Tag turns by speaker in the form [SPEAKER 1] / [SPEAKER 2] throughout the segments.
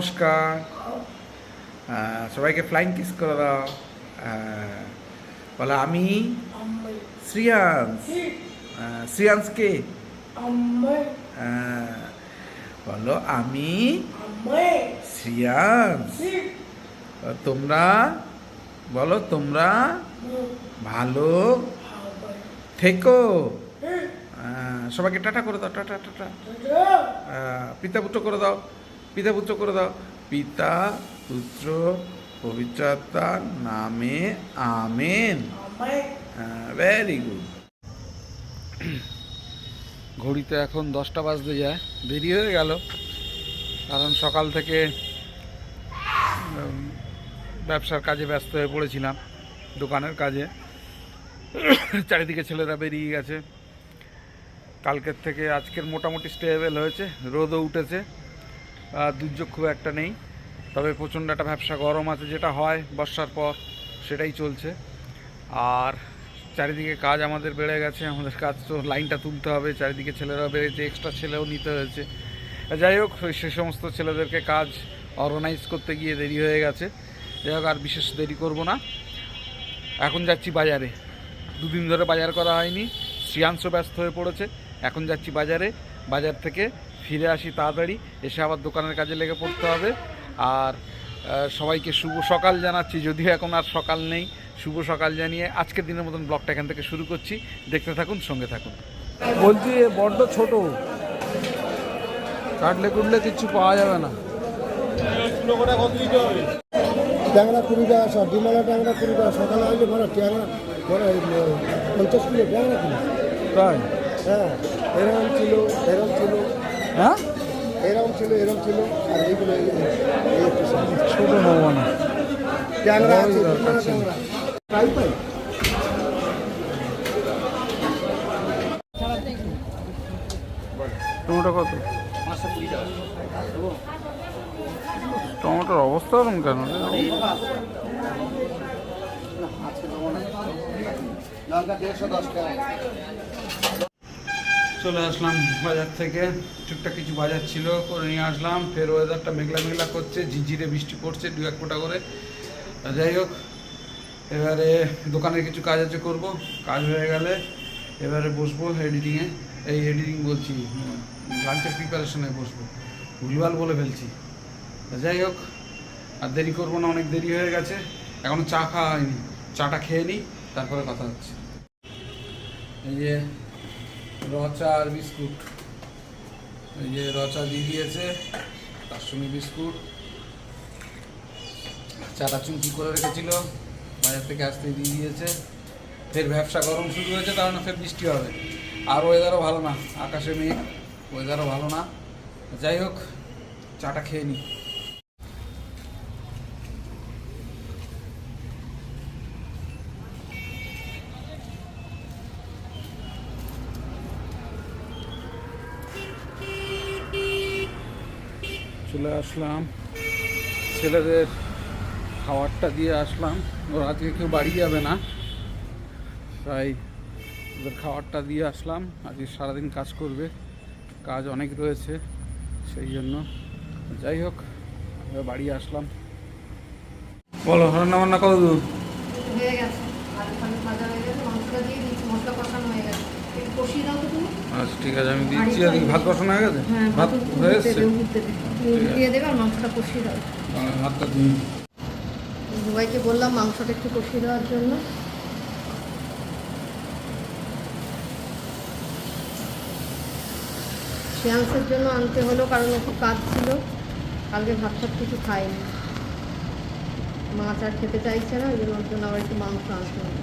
[SPEAKER 1] নমস্কার। সবাইকে flying kiss করে দাও। বলো আমি শ্রিয়াংশ। আহ, শ্রিয়াংশকে? আহ, বলো আমি শ্রিয়াংশ। তোমরা বলো তোমরা ভালো থেকো। সবাইকে টাটা করে দাও টাটা টাটা। পিতা পুত্র করে দাও। পিতা পুত্র করে দাও। পিতা পুত্র পবিত্রতার নামে আমেন। ভেরি গুড ঘড়িতে এখন দশটা বাজতে যায়, দেরি হয়ে গেল। কারণ সকাল থেকে ব্যবসার কাজে ব্যস্ত হয়ে পড়েছিলাম, দোকানের কাজে। চারিদিকে ছেলেরা বেরিয়ে গেছে। কালকের থেকে আজকের মোটামুটি স্টেবল হয়েছে, রোদও উঠেছে। দুর্যোগ খুব একটা নেই। তবে প্রচণ্ড একটা ব্যবসা গরম আছে, যেটা হয় বর্ষার পর, সেটাই চলছে। আর চারিদিকে কাজ আমাদের বেড়ে গেছে, আমাদের কাজ তো লাইনটা তুলতে হবে, চারিদিকে ছেলেরা বেড়েছে এক্সট্রা ছেলেও নিতে হয়েছে। যাই হোক সে সমস্ত ছেলেদেরকে কাজ অর্গানাইজ করতে গিয়ে দেরি হয়ে গেছে। যাই হোক, আর বিশেষ দেরি করব না। এখন যাচ্ছি বাজারে। দুদিন ধরে বাজার করা হয়নি শ্রিয়াংশ ব্যস্ত হয়ে পড়েছে। এখন যাচ্ছি বাজারে। বাজার থেকে ফিরে আসি তাড়াতাড়ি এসে আবার দোকানের কাজে লেগে পড়তে হবে। আর সবাইকে শুভ সকাল জানাচ্ছি যদিও এখন আর সকাল নেই। শুভ সকাল জানিয়ে আজকের দিনের মতন ব্লগটা এখান থেকে শুরু করছি। দেখতে থাকুন সঙ্গে থাকুন। বলছি বড্ড ছোট। কাটলে কুটলে কিছু পাওয়া যাবে না।
[SPEAKER 2] ট্যাংরা কুড়ি টাকা সব ডিমালা ট্যাংরা কুড়ি টাকা সকালে আসলে বড় ট্যাংরা পঞ্চাশ কিলো ট্যাংরা কিলো।
[SPEAKER 1] তাই?
[SPEAKER 2] হ্যাঁ এরকম ছিল এরকম ছিল।
[SPEAKER 1] হ্যাঁ?
[SPEAKER 2] এরকম ছিল এরকম ছিল আর এইগুলো এই- এই- এই
[SPEAKER 1] ছোট নেব না।
[SPEAKER 2] ট্যাংরা আছে
[SPEAKER 1] দরকার ছিল।
[SPEAKER 2] পাই পাই
[SPEAKER 1] টমেটো কত? টমেটোর অবস্থা ওরকম কেন?
[SPEAKER 2] লঙ্কা দেড়শো দশ টাকা।
[SPEAKER 1] চলে আসলাম বাজার থেকে। টুকটাক কিছু বাজার ছিল, করে নিয়ে আসলাম। ফের ওয়েদারটা মেঘলা মেঘলা করছে ঝিঝিরে বৃষ্টি পড়ছে দু এক ফোঁটা করে। যাই হোক, এবারে দোকানের কিছু কাজ আছে করব। কাজ হয়ে গেলে এবারে বসবো এডিটিংয়ে এই এডিটিং বলছি লাঞ্চের প্রিপারেশনে বসবো। ভুলভাল বলে ফেলছি। যাই হোক, আর দেরি করব না, অনেক দেরি হয়ে গেছে। এখনও চা খাওয়া হয়নি। চাটা খেয়ে নিই, তারপরে কথা হচ্ছে। এই যে রচা আর বিস্কুট। এই যে রচা দিয়ে দিয়েছে, তার সঙ্গে বিস্কুট। চাটা চুমকি করে রেখেছিল, বাজার থেকে আসতে দিয়ে দিয়েছে। ফের ব্যবসা গরম শুরু হয়েছে, তার মানে ফের বৃষ্টি হবে। আর ওয়েদারও ভালো না, আকাশে মেঘ ওয়েদারও ভালো না। যাই হোক, চাটা খেয়ে নিই চলে আসলাম। ছেলেদের খাবারটা দিয়ে আসলাম। ওরা আজকে কেউ বাড়ি যাবে না। তাই ওদের খাবারটা দিয়ে আসলাম। আজকে সারাদিন কাজ করবে। কাজ অনেক রয়েছে, সেই জন্য। যাই হোক বাড়ি আসলাম। বলো রান্না বান্না কত দূর
[SPEAKER 3] হয়ে গেছে, মাংসটা দিয়ে মশলা হয়ে গেছে। কষিয়ে দাও তো তুমি।
[SPEAKER 1] আচ্ছা ঠিক আছে আমি দিচ্ছি আর ভাত বসানো হয়ে গেছে?
[SPEAKER 3] হ্যাঁ
[SPEAKER 1] ভাত
[SPEAKER 3] ভাত
[SPEAKER 1] হয়ে
[SPEAKER 3] উঠতে
[SPEAKER 1] এসছে?
[SPEAKER 3] দেবে উঠতে দেবে। তুমি দিয়ে দেবে আর মাংসটা কষিয়ে দাও।
[SPEAKER 1] ভাতটা দিন
[SPEAKER 3] দুবাইকে বললাম মাংসটা একটু কষিয়ে দেওয়ার জন্য। শ্রেয়াংসের জন্য আনতে হলো কারণ একটু কাজ ছিল। কালকে ভাত ফাত কিছু খাইনি। মাছ আর খেতে চাইছে না ওই জন্য ওর জন্য আবার একটু মাংস আনতে হলো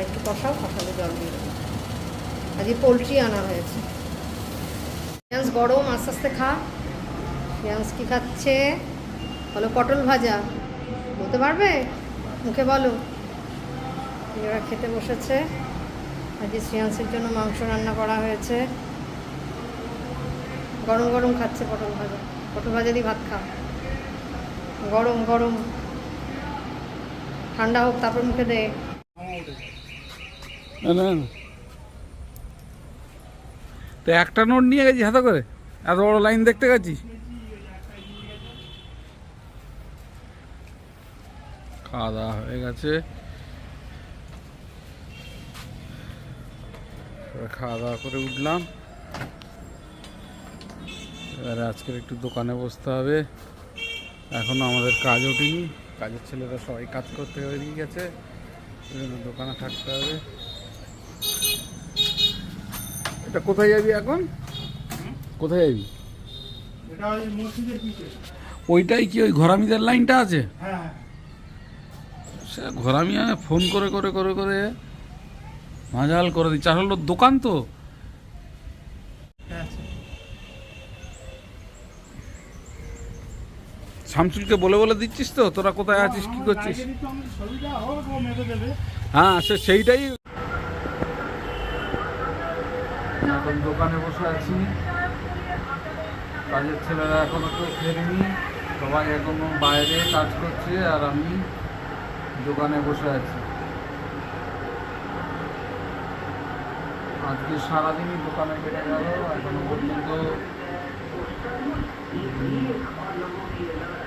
[SPEAKER 3] একটু কষাও, কষালে জল দিয়ে দেবো। আজকে পোলট্রি আনা হয়েছে। শ্রেয়াংস গরম, আস্তে আস্তে খা। শ্রেয়াংস কি খাচ্ছে? বলো, পটল ভাজা। বলতে পারবে? মুখে বলো। এরা খেতে বসেছে। আজকে শ্রেয়াংসের জন্য মাংস রান্না করা হয়েছে। গরম গরম খাচ্ছে পটল ভাজা। পটল ভাজা দিয়ে ভাত খা। গরম গরম। ঠান্ডা হোক, তারপর মুখে দে।
[SPEAKER 1] তো একটা নোট নিয়ে গেছি হাতে করে? এত বড় লাইন দেখতে গেছি খাওয়া দাওয়া হয়ে গেছে। খাওয়া দাওয়া করে উঠলাম। এবারে আজকের একটু দোকানে বসতে হবে। এখনও আমাদের কাজ ওঠেনি। কাজের ছেলেরা সবাই কাজ করতে বেরিয়ে গেছে। দোকানে থাকতে হবে। এটা কোথায় যাবি এখন? কোথায় যাবি?
[SPEAKER 2] এটা ওই মসজিদের পিছে।
[SPEAKER 1] ওইটাই কি ওই ঘরামিদের লাইনটা আছে?
[SPEAKER 2] হ্যাঁ
[SPEAKER 1] সে ঘরামি আমি ফোন করে করে করে করে মাজাল করে দিচ্ছে। আসলে ওর দোকান তো।
[SPEAKER 2] হ্যাঁ
[SPEAKER 1] শামসুলকে বলে বলে দিচ্ছিস তো? তোরা কোথায় আছিস কি করছিস? হ্যাঁ সে সেইটাই এখন দোকানে বসে আছি। কাজের ছেলেরা এখনও কেউ ফেরেনি, সবাই এখনও বাইরে কাজ করছে আর আমি দোকানে বসে আছি। আজকে সারাদিনই দোকানে কেটে গেল, এখনও পর্যন্ত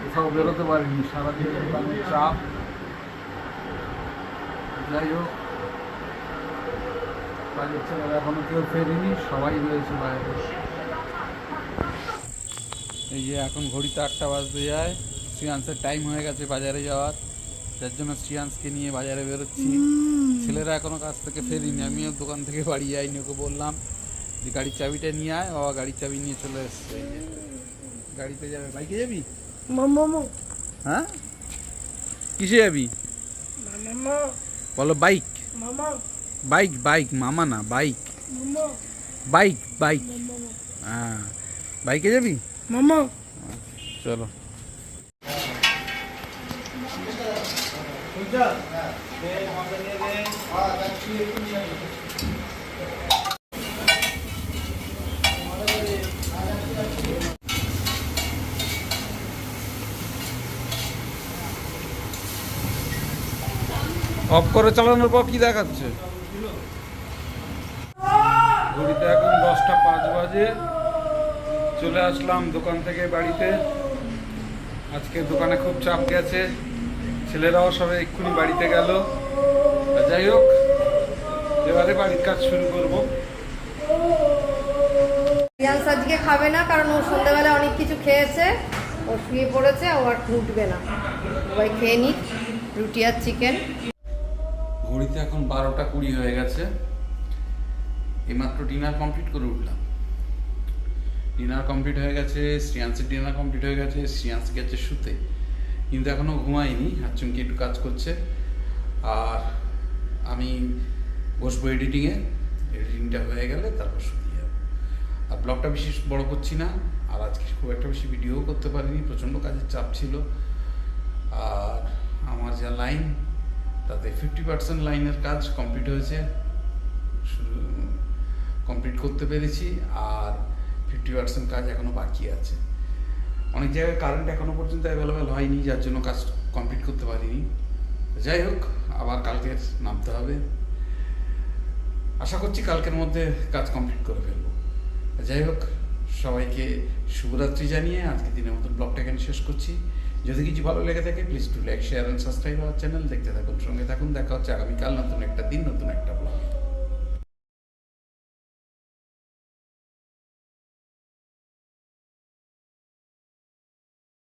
[SPEAKER 1] কোথাও বেরোতে পারিনি। সারাদিন দোকানের চাপ যাই হোক কাজের ছেলেরা এখনও কেউ ফেরেনি সবাই রয়েছে বাইরে। এই যে এখন ঘড়িতে আটটা বাজতে যায় শ্রিয়াংসের টাইম হয়ে গেছে বাজারে যাওয়ার। যার জন্য শ্রিয়াংসকে নিয়ে বাজারে বেরোচ্ছি। ছেলেরা এখনও কাজ থেকে ফেরিনি আমিও দোকান থেকে বাড়ি যাইনি ওকে বললাম যে গাড়ির চাবিটা নিয়ে আয় বাবা গাড়ির চাবি নিয়ে চলে এসছে। গাড়িতে যাবে। বাইকে যাবি?
[SPEAKER 2] মামা
[SPEAKER 1] হ্যাঁ? কিসে যাবি? বলো বাইক?
[SPEAKER 2] মামা
[SPEAKER 1] বাইক বাইক মামা না বাইক বাইক বাইক হ্যাঁ। বাইকে যাবি?
[SPEAKER 2] মামা।
[SPEAKER 1] চলো। অফ করে চালানোর পর কি দেখাচ্ছে? ঘড়িতে এখন দশটা পাঁচ বাজে। চলে আসলাম দোকান থেকে বাড়িতে। আজকে দোকানে খুব চাপ গেছে। ছেলেরাও সবাই এক্ষুনি বাড়িতে গেল। যাই হোক এবারে বাড়ির কাজ শুরু করব।
[SPEAKER 3] আজকে খাবে না কারণ ও সন্ধ্যাবেলা অনেক কিছু খেয়েছে। ও শুয়ে পড়েছে ও আর উঠবে না। সবাই খেয়ে নিক রুটি আর চিকেন
[SPEAKER 1] ঘড়িতে এখন বারোটা কুড়ি হয়ে গেছে। এইমাত্র ডিনার কমপ্লিট করে উঠলাম। ডিনার কমপ্লিট হয়ে গেছে শ্রিয়াংসের ডিনার কমপ্লিট হয়ে গেছে শ্রিয়াংস গেছে শুতে। কিন্তু এখনও ঘুমায়নি হাচুমকি একটু কাজ করছে। আর আমি বসবো এডিটিংয়ে এডিটিংটা হয়ে গেলে তারপর শুতে যাব। আর ব্লগটা বেশি বড় করছি না, আর আজকে খুব একটা বেশি ভিডিও করতে পারিনি, প্রচণ্ড কাজের চাপ ছিল। আর আমার যা লাইন তাতে ফিফটি পার্সেন্ট লাইনের কাজ কমপ্লিট হয়েছে। কমপ্লিট করতে পেরেছি আর ফিফটি পার্সেন্ট কাজ এখনও বাকি আছে। অনেক জায়গায় কারেন্ট এখনও পর্যন্ত অ্যাভেলেবেল হয়নি, যার জন্য কাজ কমপ্লিট করতে পারিনি। যাই হোক, আবার কালকে নামতে হবে। আশা করছি কালকের মধ্যে কাজ কমপ্লিট করে ফেলব। যাই হোক, সবাইকে শুভরাত্রি জানিয়ে আজকে দিনের মতন ব্লগটা এখানে শেষ করছি। যদি কিছু ভালো লেগে থাকে please to like share and subscribe our channel দেখতে থাকুন, সঙ্গে থাকুন। দেখা হচ্ছে আগামীকাল নতুন একটা দিন, নতুন একটা